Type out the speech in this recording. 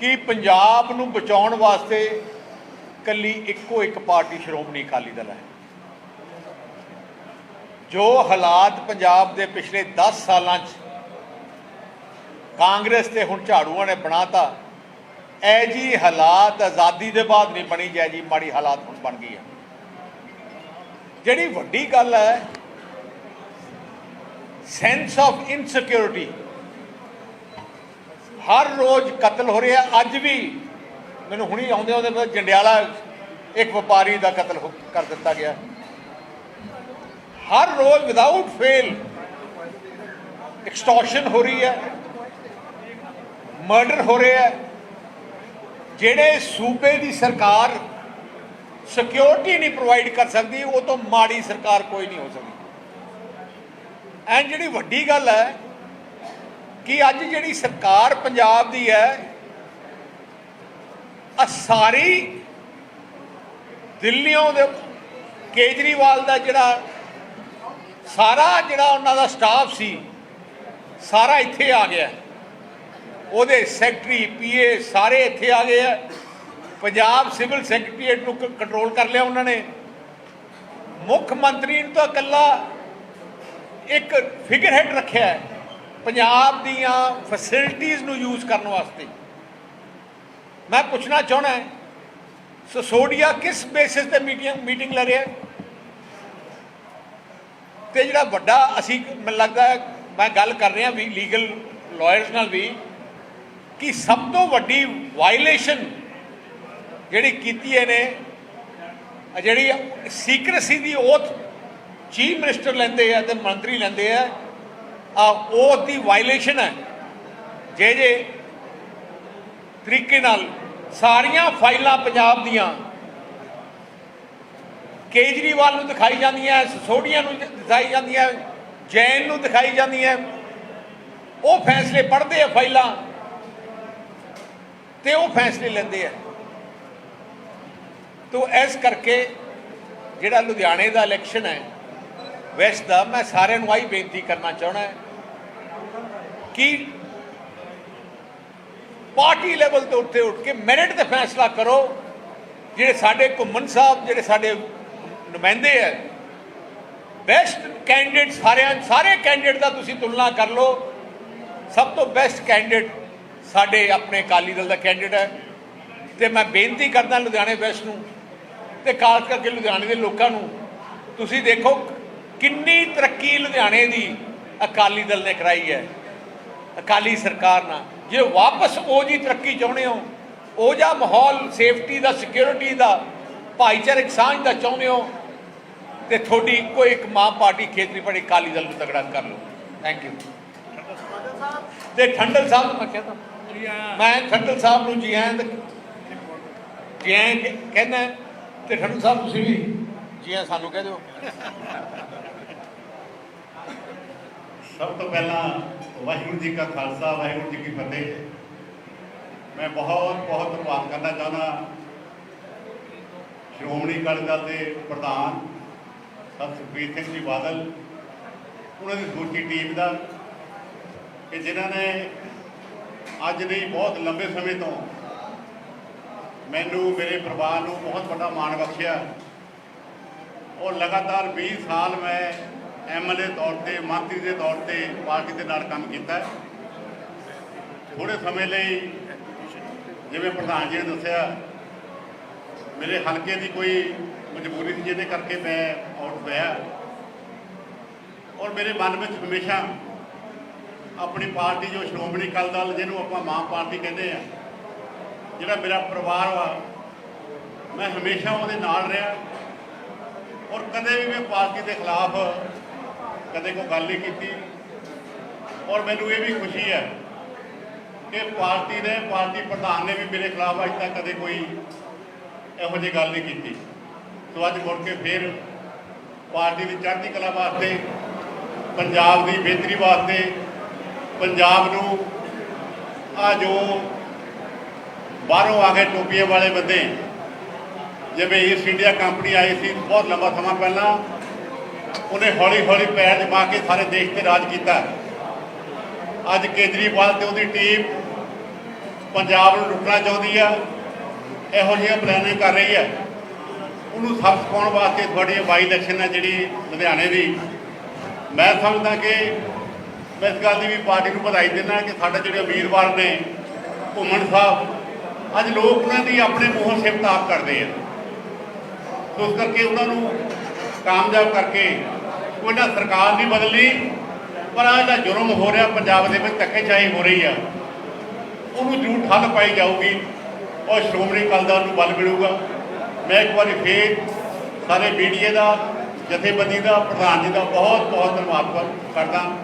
ਕਿ ਪੰਜਾਬ ਨੂੰ ਬਚਾਉਣ ਵਾਸਤੇ ਕੱਲੀ ਇੱਕੋ ਇੱਕ ਪਾਰਟੀ ਸ਼੍ਰੋਮਣੀ ਅਕਾਲੀ ਦਲ ਹੈ। ਜੋ ਹਾਲਾਤ ਪੰਜਾਬ ਦੇ ਪਿਛਲੇ 10 ਸਾਲਾਂ 'ਚ ਕਾਂਗਰਸ ਤੇ ਹੁਣ ਝਾੜੂਆਂ ਨੇ ਬਣਾਤਾ ਐ ਜੀ ਹਾਲਾਤ ਆਜ਼ਾਦੀ ਦੇ ਬਾਅਦ ਨਹੀਂ ਬਣੀ ਜੈ ਜੀ ਮਾੜੀ ਹਾਲਾਤ ਹੁਣ ਬਣ ਗਈ ਹੈ ਜਿਹੜੀ ਵੱਡੀ ਗੱਲ ਹੈ ਸੈਂਸ ਆਫ ਇਨਸਿਕਿਉਰਿਟੀ ਹਰ ਰੋਜ਼ ਕਤਲ ਹੋ ਰਿਹਾ, ਅੱਜ ਵੀ ਮੈਨੂੰ ਹੁਣੀ ਆਉਂਦੇ ਉਹਦੇ ਪਤਾ ਜੰਡਿਆਲਾ ਇੱਕ ਵਪਾਰੀ ਦਾ ਕਤਲ ਹੋ- ਕਰ ਦਿੱਤਾ ਗਿਆ। ਹਰ ਰੋਜ਼ ਵਿਦਆਊਟ ਫੇਲ ਐਕਸਟੋਰਸ਼ਨ ਹੋ ਰਹੀ ਹੈ ਮਰਡਰ ਹੋ ਰਿਹਾ ਹੈ। ਜਿਹੜੇ ਸੂਬੇ ਦੀ ਸਰਕਾਰ ਸਿਕਿਉਰਿਟੀ ਨਹੀਂ ਪ੍ਰੋਵਾਈਡ ਕਰ ਸਕਦੀ, ਉਹ ਤੋਂ ਮਾੜੀ ਸਰਕਾਰ ਕੋਈ ਨਹੀਂ ਹੋ ਸਕਦੀ। ਐਂਡ ਜਿਹੜੀ ਵੱਡੀ ਗੱਲ ਹੈ ਕਿ ਅੱਜ ਜਿਹੜੀ ਸਰਕਾਰ ਪੰਜਾਬ ਦੀ ਹੈ ਆ ਸਾਰੀ ਦਿੱਲੀੋਂ ਦੇ ਕੇਜਰੀਵਾਲ ਦਾ ਜਿਹੜਾ ਸਾਰਾ ਜਿਹੜਾ ਉਹਨਾਂ ਦਾ ਸਟਾਫ ਸੀ, ਸਾਰਾ ਇੱਥੇ ਆ ਗਿਆ। ਉਹਦੇ ਸੈਕਟਰੀ ਪੀਏ ਸਾਰੇ ਇੱਥੇ ਆ ਗਏ ਆ। ਪੰਜਾਬ ਸਿਵਲ ਸੈਕਟਰੀਏਟ ਨੂੰ ਕੰਟਰੋਲ ਕਰ ਲਿਆ ਉਹਨਾਂ ਨੇ। ਮੁੱਖ ਮੰਤਰੀ ਨੂੰ ਤਾਂ ਇਕੱਲਾ ਇੱਕ ਫਿਗਰ ਹੈਡ ਰੱਖਿਆ ਹੈ। ਪੰਜਾਬ ਦੀਆਂ ਫੈਸਿਲਿਟੀਆਂ ਨੂੰ ਯੂਜ਼ ਕਰਨ ਵਾਸਤੇ ਮੈਂ ਪੁੱਛਣਾ ਚਾਹਣਾ ਹੈ ਸਸੋਡੀਆ ਕਿਸ ਬੇਸਿਸ ਤੇ ਮੀਟਿੰਗ ਮੀਟਿੰਗ ਲੈ ਰਿਹਾ ਹੈ? ਤੇ ਜਿਹੜਾ ਵੱਡਾ ਅਸੀਂ, ਮੈਨੂੰ ਲੱਗਦਾ ਮੈਂ ਗੱਲ ਕਰ ਰਿਹਾ ਵੀ ਲੀਗਲ ਲਾਇਰਸ ਨਾਲ ਵੀ, ਕਿ ਸਭ ਤੋਂ ਵੱਡੀ ਵਾਇਲੇਸ਼ਨ ਜਿਹੜੀ ਕੀਤੀ ਇਹਨੇ, ਜਿਹੜੀ ਸੀਕ੍ਰੇਸੀ ਦੀ ਓਥ ਚੀਫ ਮਿਨਿਸਟਰ ਲੈਂਦੇ ਆ ਤੇ ਮੰਤਰੀ ਲੈਂਦੇ ਆ ਆ ਓਥ ਦੀ ਵਾਇਲੇਸ਼ਨ ਹੈ। ਜੇ ਜੇ ਤਰੀਕੇ ਨਾਲ ਸਾਰੀਆਂ ਫਾਈਲਾਂ ਪੰਜਾਬ ਦੀਆਂ ਕੇਜਰੀਵਾਲ ਨੂੰ ਦਿਖਾਈ ਜਾਂਦੀਆਂ ਸਸੋਡੀਆ ਨੂੰ ਦਿਖਾਈ ਜਾਂਦੀਆਂ ਜੈਨ ਨੂੰ ਦਿਖਾਈ ਜਾਂਦੀਆਂ ਉਹ ਫੈਸਲੇ ਪੜ੍ਹਦੇ ਆ ਫਾਈਲਾਂ ਤੇ ਉਹ ਫੈਸਲੇ ਲੈਂਦੇ ਆ ਤੋ ਇਸ ਕਰਕੇ ਜਿਹੜਾ ਲੁਧਿਆਣੇ ਦਾ ਇਲੈਕਸ਼ਨ ਹੈ ਵੈਸਟ ਦਾ, ਮੈਂ ਸਾਰਿਆਂ ਨੂੰ ਆਹੀ ਬੇਨਤੀ ਕਰਨਾ ਚਾਹਣਾ ਕਿ ਪਾਰਟੀ ਲੈਵਲ ਤੇ ਉੱਤੇ ਉੱਠ ਕੇ ਮੈਰਿਟ ਤੇ ਫੈਸਲਾ ਕਰੋ, ਜਿਹੜੇ ਸਾਡੇ ਘੁੰਮਣ ਸਾਹਿਬ, ਜਿਹੜੇ ਸਾਡੇ ਨੁਮਾਇੰਦੇ ਹੈ ਬੈਸਟ ਕੈਂਡੀਡੇਟ ਸਾਰਿਆਂ, ਸਾਰੇ ਕੈਂਡੀਡੇਟ ਦਾ ਤੁਸੀਂ ਤੁਲਨਾ ਕਰ ਲਓ। ਸਭ ਤੋਂ ਬੈਸਟ ਕੈਂਡੀਡੇਟ ਸਾਡੇ ਆਪਣੇ ਅਕਾਲੀ ਦਲ ਦਾ ਕੈਂਡੀਡੇਟ ਹੈ ਤੇ ਮੈਂ ਬੇਨਤੀ ਕਰਦਾ ਲੁਧਿਆਣੇ ਵੈਸਟ ਨੂੰ ਤੇ ਖਾਸ ਕਰਕੇ ਲੁਧਿਆਣੇ ਦੇ ਲੋਕਾਂ ਨੂੰ, ਤੁਸੀਂ ਦੇਖੋ ਕਿੰਨੀ ਤਰੱਕੀ ਲੁਧਿਆਣੇ ਦੀ ਅਕਾਲੀ ਦਲ ਨੇ ਕਰਾਈ ਹੈ ਅਕਾਲੀ ਸਰਕਾਰ ਨਾਲ। ਜੇ ਵਾਪਸ ਉਹ ਜੀ ਤਰੱਕੀ ਚਾਹੁੰਦੇ ਹੋ, ਉਹ ਜਿਹਾ ਮਾਹੌਲ ਸੇਫਟੀ ਦਾ ਸਿਕਿਉਰਿਟੀ ਦਾ, ਭਾਈਚਾਰਕ ਸਾਂਝ ਦਾ ਚਾਹੁੰਦੇ ਹੋ, ਤੇ ਤੁਹਾਡੀ ਇੱਕੋ ਇੱਕ ਮਾਂ ਪਾਰਟੀ ਖੇਤਰੀ ਪਾਰਟੀ ਅਕਾਲੀ ਦਲ ਨੂੰ ਤਗੜਾ ਕਰ ਲਓ। ਥੈਂਕ ਯੂ ਤੇ ਠੰਡਲ ਸਾਹਿਬ ਨੂੰ ਮੈਂ ਕਹਿੰਦਾ ਮੈਂ ਠੰਡਲ ਸਾਹਿਬ ਨੂੰ ਜੀ ਆਇਆਂ ਜੀ ਆਇਆਂ ਕਹਿੰਦਾ ਤੇ ਠੰਡਲ ਸਾਹਿਬ ਤੁਸੀਂ ਵੀ ਜੀ ਆਇਆਂ ਸਾਨੂੰ ਕਹਿ ਦਿਓ। ਸਭ ਤੋਂ ਪਹਿਲਾਂ ਵਾਹਿਗੁਰੂ ਜੀ ਕਾ ਖਾਲਸਾ, ਵਾਹਿਗੁਰੂ ਜੀ ਕੀ ਫਤਿਹ। ਮੈਂ ਬਹੁਤ ਬਹੁਤ ਧੰਨਵਾਦ ਕਰਨਾ ਚਾਹੁੰਦਾ ਸ਼੍ਰੋਮਣੀ ਅਕਾਲੀ ਦਲ ਦੇ ਪ੍ਰਧਾਨ ਸਰ ਸੁਖਬੀਰ ਸਿੰਘ ਜੀ ਬਾਦਲ, ਉਹਨਾਂ ਦੀ ਦੂਜੀ ਟੀਮ ਦਾ, ਕਿ ਜਿਨ੍ਹਾਂ ਨੇ ਅੱਜ ਨਹੀਂ, ਬਹੁਤ ਲੰਬੇ ਸਮੇਂ ਤੋਂ ਮੈਨੂੰ, ਮੇਰੇ ਪਰਿਵਾਰ ਨੂੰ ਬਹੁਤ ਵੱਡਾ ਮਾਣ ਬਖਸ਼ਿਆ। ਔਰ ਲਗਾਤਾਰ 20 ਸਾਲ ਮੈਂ ਐਮਐਲਏ ਤੌਰ ਤੇ ਮੰਤਰੀ ਦੇ ਤੌਰ ਤੇ ਪਾਰਟੀ ਦੇ ਨਾਲ ਕੰਮ ਕੀਤਾ ਹੈ। ਥੋੜੇ ਸਮੇਂ ਲਈ ਜਿਵੇਂ ਪ੍ਰਧਾਨ ਜੀ ਨੇ ਦੱਸਿਆ, ਮੇਰੇ ਹਲਕੇ ਦੀ ਕੋਈ ਮਜਬੂਰੀ ਸੀ, ਜਿਹਦੇ ਕਰਕੇ ਮੈਂ ਆਊਟ ਹੋਇਆ ਔਰ ਮੇਰੇ ਮਨ ਵਿੱਚ ਹਮੇਸ਼ਾ ਆਪਣੀ ਪਾਰਟੀ ਜੋ ਸ਼੍ਰੋਮਣੀ ਅਕਾਲੀ ਦਲ, ਜਿਹਨੂੰ ਆਪਾਂ ਮਾਂ ਪਾਰਟੀ ਕਹਿੰਦੇ ਆ, ਜਿਹੜਾ ਮੇਰਾ ਪਰਿਵਾਰ ਵਾ, ਮੈਂ ਹਮੇਸ਼ਾ ਉਹਦੇ ਨਾਲ ਰਿਹਾ ਔਰ ਕਦੇ ਵੀ ਮੈਂ ਪਾਰਟੀ ਦੇ ਖਿਲਾਫ ਕਦੇ ਕੋਈ ਗੱਲ ਨਹੀਂ ਕੀਤੀ। ਔਰ ਮੈਨੂੰ ਇਹ ਵੀ ਖੁਸ਼ੀ ਹੈ ਕਿ ਪਾਰਟੀ ਨੇ, ਪਾਰਟੀ ਪ੍ਰਧਾਨ ਨੇ ਵੀ ਮੇਰੇ ਖਿਲਾਫ ਅੱਜ ਤੱਕ ਕਦੇ ਕੋਈ ਇਹੋ ਜਿਹੀ ਗੱਲ ਨਹੀਂ ਕੀਤੀ। ਸੋ ਅੱਜ ਮੁੜ ਕੇ ਫਿਰ ਪਾਰਟੀ ਦੀ ਚੜ੍ਹਦੀ ਕਲਾ ਵਾਸਤੇ, ਪੰਜਾਬ ਦੀ ਬਿਹਤਰੀ ਵਾਸਤੇ, ਪੰਜਾਬ ਨੂੰ ਆ ਜੋ ਬਾਹਰੋਂ ਆ ਕੇ ਟੋਪੀਆਂ ਵਾਲੇ ਬੰਦੇ, ਜਿਵੇਂ ਈਸਟ ਇੰਡੀਆ ਕੰਪਨੀ ਆਈ ਸੀ, ਬਹੁਤ ਲੰਬਾ ਸਮਾਂ ਪਹਿਲਾਂ ਉਹਨੇ ਹੌਲੀ ਹੌਲੀ ਪੈਰ ਜਮਾ ਕੇ ਸਾਰੇ ਦੇਸ਼ ਤੇ ਰਾਜ ਕੀਤਾ। ਅੱਜ ਕੇਜਰੀਵਾਲ ਤੇ ਉਹਦੀ ਟੀਮ ਪੰਜਾਬ ਨੂੰ ਲੁੱਟਣਾ ਚਾਹੁੰਦੀ ਆ, ਇਹੋ ਜਿਹੀਆਂ ਪਲੈਨਿੰਗ ਕਰ ਰਹੀ ਹੈ ਉਹਨੂੰ ਸਬਕ ਸਿਖਾਉਣ ਵਾਸਤੇ ਤੁਹਾਡੀ ਬਾਈ ਇਲੈਕਸ਼ਨ ਹੈ ਜਿਹੜੀ ਲੁਧਿਆਣੇ ਦੀ। ਮੈਂ ਸਮਝਦਾ ਕਿ ਮੈਂ ਇਸ ਗੱਲ ਦੀ ਵੀ ਪਾਰਟੀ ਨੂੰ ਵਧਾਈ ਦਿੰਦਾ ਕਿ ਸਾਡੇ ਜਿਹੜੇ ਉਮੀਦਵਾਰ ਨੇ, ਘੁੰਮਣ ਸਾਹਿਬ, ਅੱਜ ਲੋਕ ਉਹਨਾਂ ਦੀ ਆਪਣੇ ਮੂੰਹੋਂ ਸਿਫਤ ਆਪ ਕਰਦੇ ਆ। ਉਸ ਕਰਕੇ ਉਹਨਾਂ ਨੂੰ ਕਾਮਯਾਬ ਕਰਕੇ ਕੋਈ ਨਾ ਸਰਕਾਰ ਨਹੀਂ ਬਦਲਣੀ ਪਰ ਆਹ ਜਿਹੜਾ ਜੁਰਮ ਹੋ ਰਿਹਾ ਪੰਜਾਬ ਦੇ ਵਿੱਚ ਧੱਕੇਸ਼ਾਹੀ ਹੋ ਰਹੀ ਆ, ਉਹਨੂੰ ਜ਼ਰੂਰ ਠੱਲ ਪਾਈ ਜਾਊਗੀ ਔਰ ਸ਼੍ਰੋਮਣੀ ਅਕਾਲੀ ਦਲ ਨੂੰ ਬਲ ਮਿਲੂਗਾ। ਮੈਂ ਇੱਕ ਵਾਰੀ ਫੇਰ ਸਾਰੇ ਮੀਡੀਆ ਦਾ, ਜਥੇਬੰਦੀ ਦਾ, ਪ੍ਰਧਾਨ ਜੀ ਦਾ ਬਹੁਤ ਬਹੁਤ ਧੰਨਵਾਦ ਕਰਦਾ।